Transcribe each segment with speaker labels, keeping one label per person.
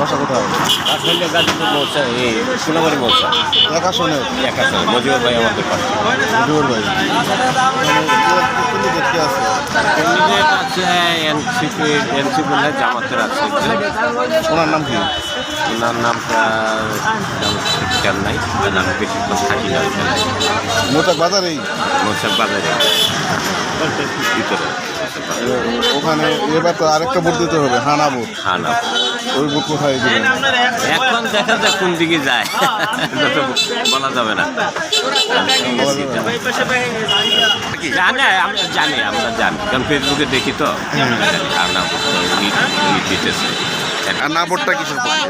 Speaker 1: বাসা কোথায়?
Speaker 2: আসলে গাজীপুর মৌচা এই সোনাবাড়ি মৌচা
Speaker 1: এক আসনে
Speaker 2: এক আছে মজিবর ভাই আমাদের পাশে।
Speaker 1: জোর ভাই। দেখতে আছে
Speaker 2: এনসিপি এনসিপি না জামাতের আছে
Speaker 1: ওনার নাম কি?
Speaker 2: ওনার নামটা খেয়াল নাই নাম বেশিক্ষণ থাকি না। ওইখানে।
Speaker 1: বাজারেই?
Speaker 2: মৌচাক বাজারে ভিতরে।
Speaker 1: ওখানে এবার তো আরেকটা ভোট দিতে হবে হানা ভোট।
Speaker 2: খানা
Speaker 1: ওই ভোট কোথায় দিবেন?
Speaker 2: এখন দেখা যাক কোন দিকে যায়। বলা যাবে না। জানে আমরা জানি আমরা জানি। কারণ ফেসবুকে দেখি তো। খানা দিতেছে।
Speaker 1: আর কিসের পক্ষে?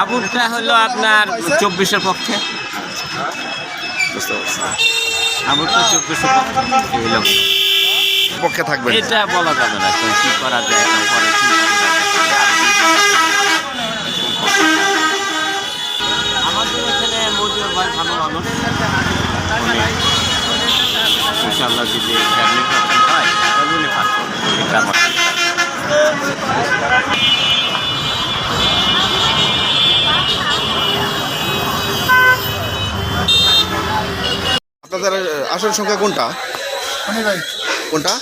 Speaker 2: আবুরটা হলো আপনার চব্বিশের পক্ষে।
Speaker 1: বুঝতে পারছি।
Speaker 2: আবুরটা চব্বিশের পক্ষে।
Speaker 1: পক্ষে থাকবেন।
Speaker 2: এটা বলা যাবে না কি করা যায় আমাদের এখানে মজুর ভাই ভালো মানুষ ইনশাল্লাহ যদি ফ্যামিলি হয় তাহলে উনি পাস করবেন এটা আমার বিশ্বাস।
Speaker 1: আপনাদের আসন সংখ্যা কোনটা? কোনটা?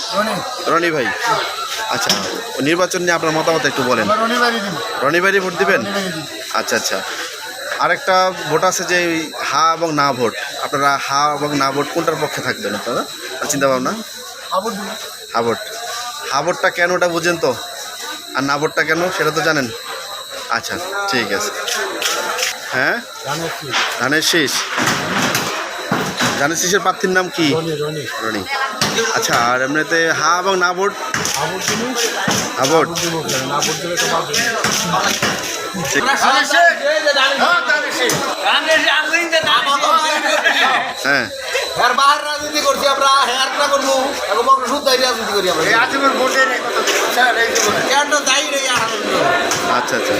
Speaker 1: রনি। ভাই। আচ্ছা নির্বাচন নিয়ে আপনার মতামত একটু বলেন। রনি ভাইরই ভোট দিবেন? আচ্ছা আচ্ছা। আরেকটা ভোট আছে যে হা এবং না ভোট। আপনারা হা এবং না ভোট কোনটার পক্ষে থাকবেন আপনারা? চিন্তা ভাবনা হা ভোট হা ভোটটা কেন ওটা বুঝেন তো? আর না ভোটটা কেন সেটা তো জানেন? আচ্ছা ঠিক আছে। হ্যাঁ? ধানের শীষ। ধানের শীষের প্রার্থীর নাম কি? রনি। আচ্ছা আর এমনিতে হা এবং না ভোট হা হ্যাঁ।
Speaker 3: এর বাহার রাজনীতি করছি আমরা হেয়ার না করব এবং আমরা শুদ্ধ রাজনীতি করি আমরা কেন যাই রে
Speaker 1: আচ্ছা আচ্ছা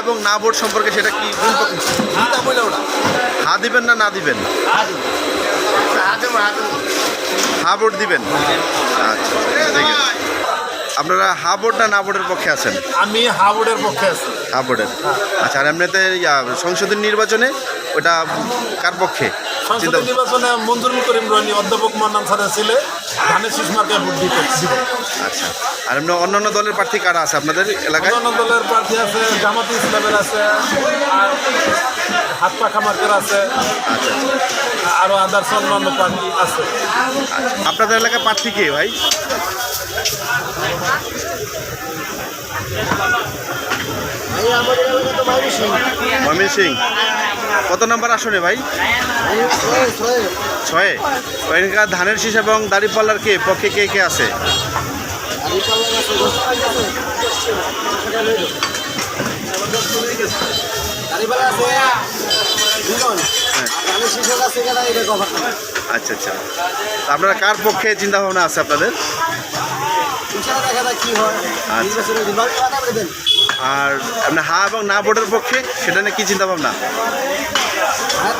Speaker 1: এবং না ভোট সম্পর্কে সেটা কি? হা দিবেন না না দিবেন। হা ভোট দিবেন? আচ্ছা ঠিক আছে। আপনারা হা ভোট না না ভোটের পক্ষে আছেন?
Speaker 4: আমি হাওড়ের পক্ষে আছি।
Speaker 1: হা ভোটের আচ্ছা আর এমনিতে সংসদের নির্বাচনে ওটা কার পক্ষে?
Speaker 4: নির্বাচনে মঞ্জুরুল করিম রনি অধ্যাপক মান্নান স্যারের ছেলে ধানের শীষ মার্কায় ভোট দিতে
Speaker 1: আচ্ছা আর এমনি অন্যান্য দলের প্রার্থী কারা আছে আপনাদের এলাকায়?
Speaker 4: অন্যান্য দলের প্রার্থী আছে জামাতি ইসলামের আছে আর হাত পাখা মার্কের আছে। আরও আদার্স অন্যান্য প্রার্থী আছে।
Speaker 1: আপনাদের এলাকায় প্রার্থী কে ভাই? ময়মন সিং কত নম্বর আসনে ভাই? ছয়ে। ওইখানকার ধানের শীষ এবং দাড়িপাল্লার কে? পক্ষে কে কে আছে। আচ্ছা আচ্ছা। তা আপনারা কার পক্ষে চিন্তা ভাবনা আছে আপনাদের?
Speaker 3: দেখা হয়।
Speaker 1: আচ্ছা। আর আপনার হা এবং না ভোটের পক্ষে সেটা নিয়ে কি চিন্তা ভাবনা
Speaker 3: হ্যাঁ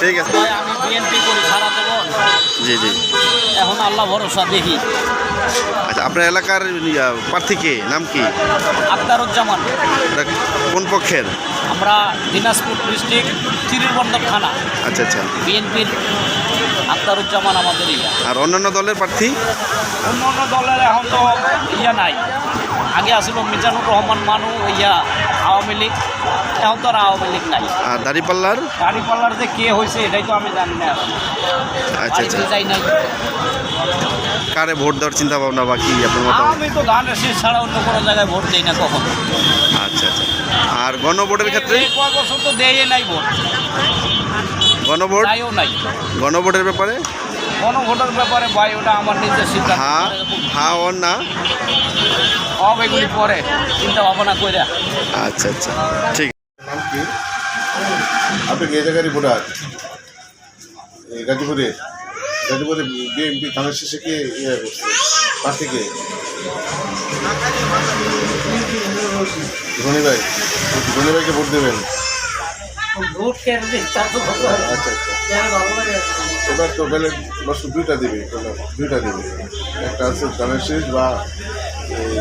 Speaker 1: ঠিক আছে।
Speaker 5: আমি বিএনপি করি সারা দেবো
Speaker 1: জি জি।
Speaker 5: এখন আল্লাহ ভরসা দেখি।
Speaker 1: আচ্ছা আপনার এলাকার প্রার্থী কে? নাম কি?
Speaker 5: আক্তারুজ্জামান।
Speaker 1: কোন পক্ষের?
Speaker 5: আমরা দিনাজপুর ডিস্ট্রিক্ট চিরিরবন্দর থানা।
Speaker 1: আচ্ছা আচ্ছা।
Speaker 5: বিএনপির আক্তারুজ্জামান আমাদের ইয়া।
Speaker 1: আর অন্যান্য দলের প্রার্থী?
Speaker 5: অন্য অন্য দলের এখন তো ইয়া নাই। আগে আসলো মিজানুর রহমান মানু ইয়া আওয়ামী লীগ। এখন তো আর আওয়ামী লীগ নাই।
Speaker 1: আর দাড়িপাল্লার?
Speaker 5: গাড়ি পাল্লার যে কে হয়েছে এটাই তো আমি জানি না।
Speaker 1: আচ্ছা আচ্ছা।
Speaker 5: যাই নাই।
Speaker 1: কারে ভোট দেওয়ার চিন্তা ভাবনা বা কি আপনার
Speaker 5: আমি তো ধানের শেষ ছাড়া অন্য কোনো জায়গায় ভোট দিই না কখন।
Speaker 1: আচ্ছা আচ্ছা। আর গণভোটের ক্ষেত্রে?
Speaker 5: এই কয় বছর তো দেয় নাই ভোট।
Speaker 1: গণভোট?
Speaker 5: তাইও নাই।
Speaker 1: গণভোটের ব্যাপারে?
Speaker 5: গণভোটের ব্যাপারে ভাই ওটা আমার নিজের সিদ্ধান্ত।
Speaker 1: হা হা ও না?
Speaker 5: সব এগুলি পরে চিন্তা ভাবনা করে
Speaker 1: আচ্ছা আচ্ছা। ঠিক। নাম কি? আপনি কে জায়গারই ভোটার? এই গাজীপুরে বিএনপি ধানের শেষে কে ইয়ে করছে? প্রার্থী কে? ধনী ভাই ধনী ভাইকে ভোট দেবেন।
Speaker 6: আচ্ছা আচ্ছা। এবার তো ব্যালেট বস্তু দুইটা দিবে দুইটা দিবে। একটা আছে ধানের শীষ বা এই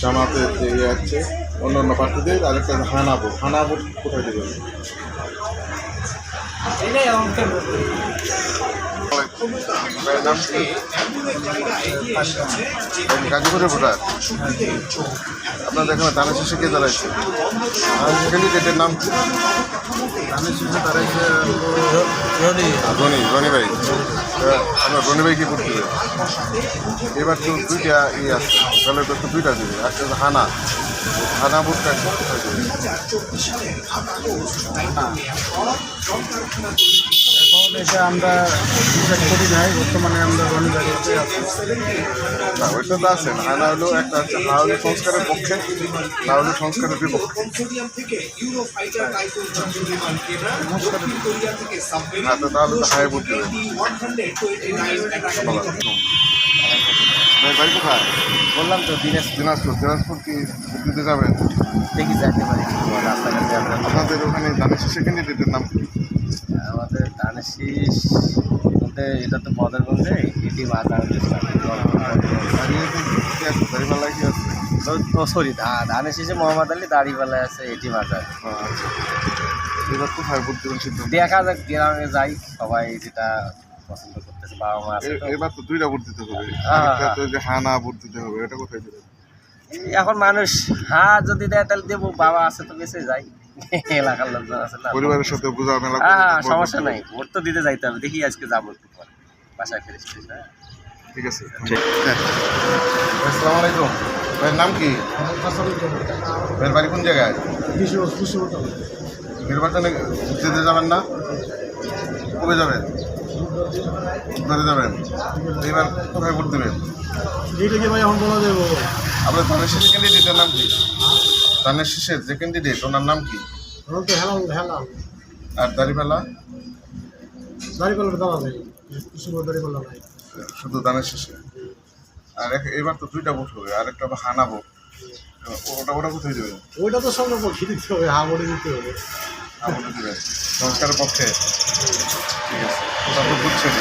Speaker 6: জামাতের যে ইয়ে আছে অন্য অন্য প্রার্থীদের আর একটা আছে হানা ভোট। হানা ভোট কোথায় দেবেন? গাজীপুরের ভোটার? আপনাদের এখানে ধানের শীষে কে দাঁড়াইছে? ক্যান্ডিডেটের নাম কি? ভাই। আমরা ভাই কি করতে এবার তো দুইটা ই আছে। তাহলে তো দুইটা দিবে। একটা হানা। হানা বুটটা কোথায় দেবে?
Speaker 4: এখন এটা আমরা ডিসাইড করি নাই বর্তমানে আমরা রনিবাড়িতে আছি।
Speaker 6: না ওইটা তো আছে না একটা হচ্ছে হা হলো সংস্কারের পক্ষে না হলো সংস্কারের বিপক্ষে। তো তাহলে তো বুট বাড়ি কোথায়?
Speaker 3: বললাম তো দিনের
Speaker 6: দিনাজপুর দিনাজপুর কি দিতে যাবেন?
Speaker 3: দেখি যাইতে পারি। রাস্তাঘাটে আমরা
Speaker 6: আপনাদের ওখানে ধানের শীষে ক্যান্ডিডেটের নাম কি?
Speaker 3: আমাদের ধানের শীষ বলতে এটা তো বদরগঞ্জে এটি মাথা
Speaker 6: দাড়িপাল্লায় কি আছে
Speaker 3: সরি ধানের শীষে মোহাম্মদ আলী দাড়িপাল্লায় আছে এটি
Speaker 6: ও, আচ্ছা। এবার দেবেন সিদ্ধান্ত
Speaker 3: দেখা যাক গ্রামে যাই সবাই যেটা পছন্দ করতেছে বাবা মা আছে
Speaker 6: এবার তো দুইটা ভোট দিতে হবে।
Speaker 3: হ্যাঁ, হ্যাঁ।
Speaker 6: তো যে হানা ভোট দিতে হবে এটা কোথায়
Speaker 3: এখন মানুষ হ্যাঁ যদি দেয় তাহলে দেবো বাবা আছে তো বেঁচে যাই। এলাকার লোকজন আছে না
Speaker 6: পরিবারের সাথে বোঝা মেলা
Speaker 3: হ্যাঁ হ্যাঁ সমস্যা নাই। ভোট তো দিতে যাইতে হবে। দেখি আজকে যাব একটু পরে বাসায় ফিরে হ্যাঁ।
Speaker 6: ঠিক আছে আসসালামু আলাইকুম। ভাইয়ের নাম কি? ভাইয়ের বাড়ি কোন জায়গায়? নির্বাচনে দিতে যাবেন না? কবে যাবেন? ধরে যাবেন। এবার কোথায় ভোট দেবেন?
Speaker 4: এইটাকে ভাই এখন বলা যাব
Speaker 6: আপনার ধানের শেষে ক্যান্ডিডেটের নাম কি? ধানের শেষের যে ক্যান্ডিডেট ওনার নাম কি? আর দাড়িপাল্লা?
Speaker 4: দাঁড়িপাল্লার দাঁড়া নেই কিছু দাঁড়িপাল্লা নাই
Speaker 6: শুধু দানের শেষে? আর এবার তো দুইটা ভোট হবে আর একটা হানা ভোট ওটা ওটা কোথায় দেবেন
Speaker 4: ওইটা তো সঙ্গে পক্ষে দিতে হবে হামড়ে দিতে হবে।
Speaker 6: দেবেন সংস্কারের পক্ষে? ঠিক আছে। ওটা তো বুঝছেন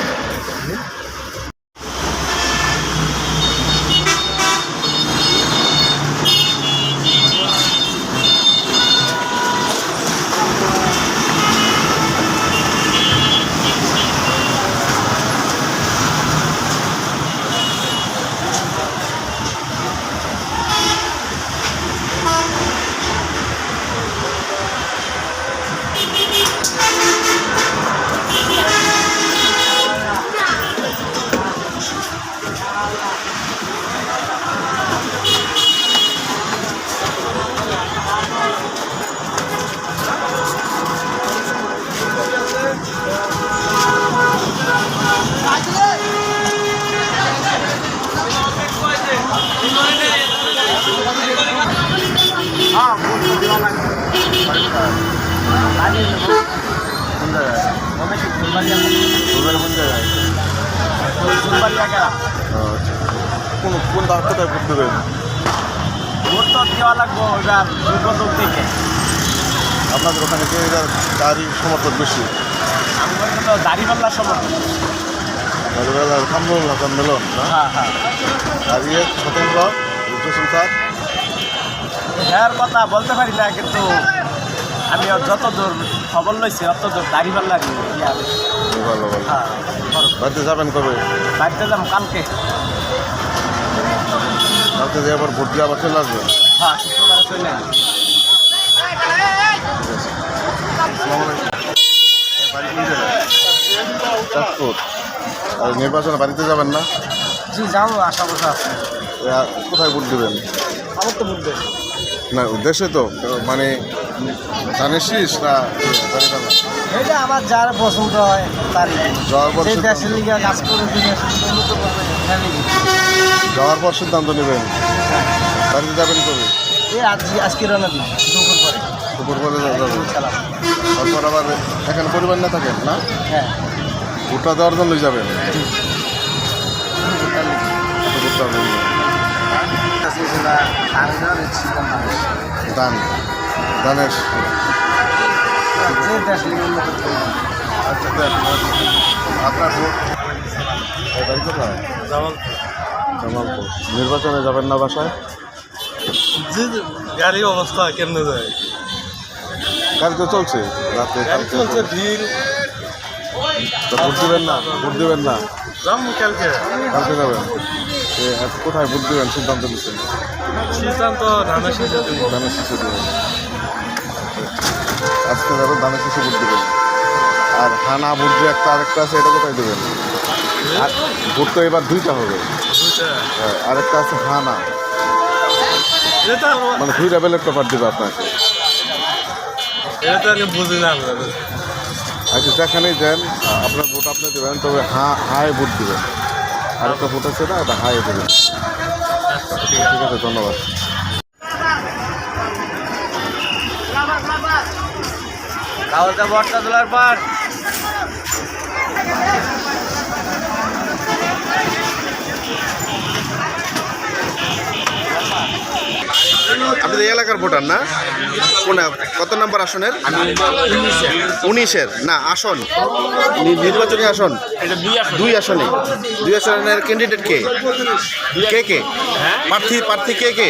Speaker 6: কোন কোন দা- কোথায় ভোট দেবেন
Speaker 5: ভোট তো দেওয়া লাগবো এবার দুর্গত থেকে
Speaker 6: আপনাদের ওখানে কে এটার গাড়ি সমর্থন বেশি
Speaker 5: আমরা তো
Speaker 6: কামরুল হাসান মেলন
Speaker 5: হ্যাঁ হ্যাঁ
Speaker 6: আর স্যার
Speaker 5: কথা বলতে পারি না, কিন্তু আমি যত দূর খবর লইছি অত দূর ইয়া
Speaker 6: ভালো ভালো।
Speaker 5: হ্যাঁ
Speaker 6: বাড়িতে যাবেন কবে?
Speaker 5: বাড়িতে যাব কালকে।
Speaker 6: কালকে যে আবার ভোট দিয়ে আবার চলে আসবেন?
Speaker 5: হ্যাঁ শুক্রবারে চলে
Speaker 6: চাঁদপুর। আর নির্বাচনে বাড়িতে যাবেন না?
Speaker 3: জি যাব আশা বসা আছে।
Speaker 6: কোথায় ভোট দেবেন?
Speaker 4: আমার তো বুঝতে
Speaker 6: না দেশে তো। মানে ধানের শীষ না
Speaker 3: এটা আমার যার পছন্দ হয় তারই।
Speaker 6: যাওয়ার পর সিদ্ধান্ত-
Speaker 3: দেশের লিগে কাজ করে
Speaker 6: যাওয়ার পর সিদ্ধান্ত নেবেন? বাড়িতে যাবেন কবে?
Speaker 3: এই আজ আজকে রান্না দিন দুপুর পরে।
Speaker 6: দুপুর পরে যাবেন।
Speaker 3: সালাম।
Speaker 6: তারপর আবার এখানে পরিবার না থাকেন না?
Speaker 3: হ্যাঁ।
Speaker 6: ভোটটা দেওয়ার জন্যই যাবেন? ভোটটা দেওয়ার জন্য। দান। আপনার বাড়ি কোথায়? জামালপুর। নির্বাচনে যাবেন না বাসায়?
Speaker 4: গাড়ির অবস্থা কেমনে যায়?
Speaker 6: কাল তো চলছে? রাতে
Speaker 4: গাড়ি চলছে ভিড়।
Speaker 6: তো ভোট দিবেন না ভোট দিবেন না।
Speaker 4: যাম কালকে।
Speaker 6: কালকে যাবেন? কোথায় ভোট দিবেন? সিদ্ধান্ত নিচ্ছেন।
Speaker 4: সিদ্ধান্ত ধানের শেষে
Speaker 6: ধানের দিবেন আজকে যাবেন ধানের শিশু ভোট দিবেন আর হানা ভোট যে একটা আরেকটা আছে এটা কোথায় দেবেন? আর ভোট তো এবার দুইটা হবে। হ্যাঁ, আরেকটা আছে হানা। মানে দুইটা ব্যালেট পেপার দেবে আপনাকে। আচ্ছা যেখানেই দেন আ- আপনার ভোট আপনি দেবেন তবে হা হায় ভোট দিবেন। আরেকটা ভোট আছে না এটা হায় দেবেন। ঠিক আছে ধন্যবাদ।
Speaker 3: কাগজটা বটটা তোলার পর।
Speaker 6: আপনি এই এলাকার ভোটার না? কোন? কত নম্বর আসনের? উনিশের। না আসন। নির্বাচনী আসন? দুই আসনে। দুই আসনের ক্যান্ডিডেট কে? কে কে? প্রার্থী প্রার্থী কে কে?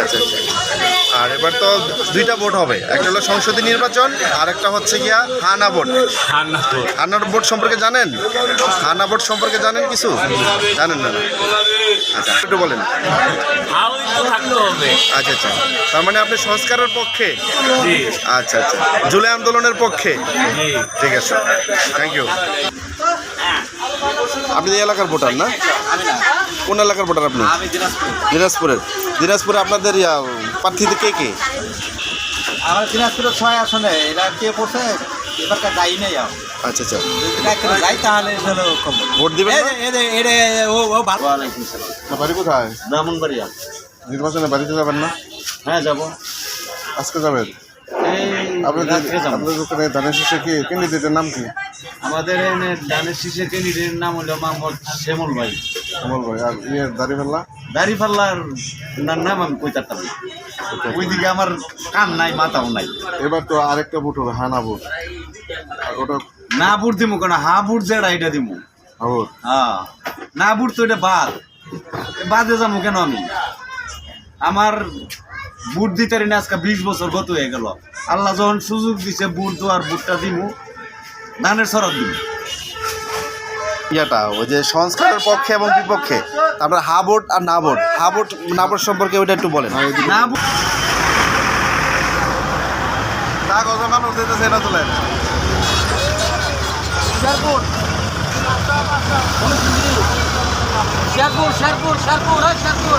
Speaker 6: আচ্ছা আচ্ছা। আর এবার তো দুইটা ভোট হবে। একটা হলো সংসদীয় নির্বাচন আর একটা হচ্ছে গিয়া হানা ভোট।
Speaker 5: ঠান্ডা তো
Speaker 6: হানা ভোট সম্পর্কে জানেন? হানা ভোট সম্পর্কে জানেন কিছু? জানেন না আচ্ছা একটু বলেন। আচ্ছা আচ্ছা। তার মানে আপনি সংস্কারের পক্ষে? আচ্ছা আচ্ছা। জুলাই আন্দোলনের পক্ষে? ঠিক আছে। থ্যাংক ইউ আপনি এই এলাকার ভোটার না? কোন এলাকার ভোটার আপনি?
Speaker 3: আমি দিনাজপুর
Speaker 6: দিনাজপুরের। দিনাজপুরে আপনাদের প্রার্থীতে কে কে?
Speaker 3: আমার দিনাজপুরের ছয় আসনে এরা কে পড়ছে এবার যাই নাই আর।
Speaker 6: আচ্ছা আচ্ছা।
Speaker 3: যদি ডাক্তার যাই তাহলে হলো কম।
Speaker 6: ভোট দিবেন না?
Speaker 3: এটা ও ও ভালো ওয়ালাইকুম সালাম।
Speaker 6: না, বাড়ি কোথায়?
Speaker 3: ব্রাহ্মণবাড়িয়া।
Speaker 6: নির্বাচনে বাড়িতে যাবেন না?
Speaker 3: হ্যাঁ যাব।
Speaker 6: আজকে যাবেন?
Speaker 3: এই
Speaker 6: আপনাদের ধানের শীষে কি? নাম কি?
Speaker 3: আমাদের এনে ডানের শীষের ক্যান্ডিডেটের নাম হলো মোহাম্মদ শ্যামল ভাই।
Speaker 6: শ্যামল ভাই আর ইয়ে দাঁড়িপাল্লা
Speaker 3: দাড়িপাল্লার ওনার নাম আমি কই তারতাম। ওইদিকে আমার কান নাই মাথাও নাই।
Speaker 6: এবার তো আরেকটা ভোট হবে হানা আর ওটা
Speaker 3: না বুট দিমু কেন? হা বুট যেটা এটা দিমু। হ্যাঁ। না বুট তো এটা বাদ। বাদে যাব কেন আমি? আমার বুট দিতে আজকে বিশ বছর গত হয়ে গেল। আল্লাহ যখন সুযোগ দিছে বুট দেওয়ার বুটটা দিমু। ধানের সরব দিমু
Speaker 6: ইয়াটা ওই যে সংস্কারের পক্ষে এবং বিপক্ষে। তারপরে হা ভোট আর না ভোট। হা ভোট না ভোট সম্পর্কে ওইটা একটু বলেন।
Speaker 3: না
Speaker 6: মানুষ দিতেছে এটা তোলেন
Speaker 3: শেরপুর শেরপুর শেরপুর হ্যাঁ শেরপুর